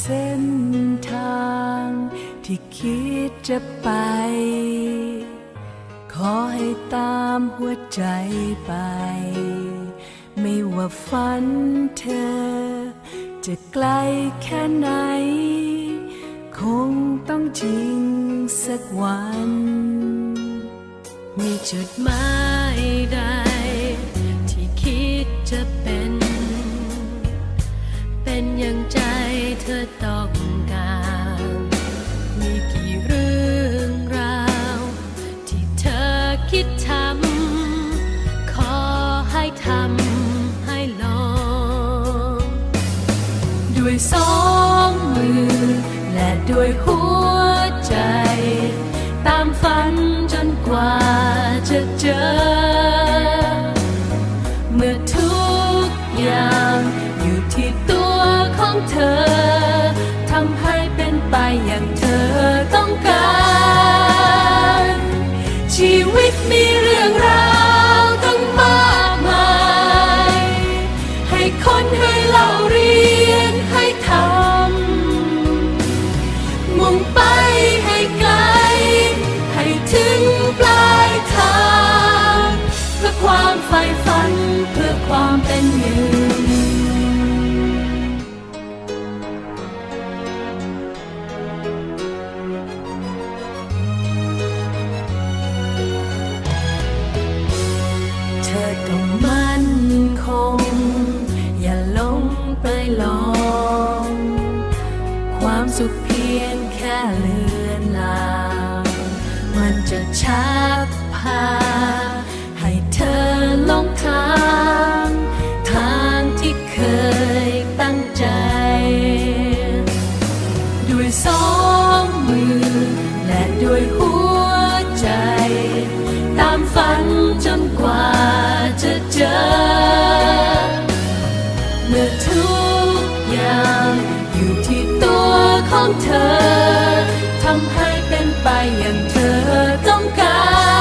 เส้นทางที่คิดจะไป ขอให้ตามหัวใจไป ไม่ว่าฝันเธอ จะไกลแค่ไหน คงต้องจริงสักวัน มีจุดหมายใด ใจเธอต้องการ มีกี่เรื่องราว ที่เธอคิดทำ ขอให้ทำให้ลอง ด้วยสองมือ และด้วยหัวใจ ตามฝันจนกว่าจะเจอ การชีวิตมีเรื่องราว สุขเพียงแค่เลือนลางมันจะชักพา ให้เธอหลงทาง ทางที่เคยตั้งใจ ด้วยสอง ของเธอทำให้เป็นไปอย่างเธอต้องการ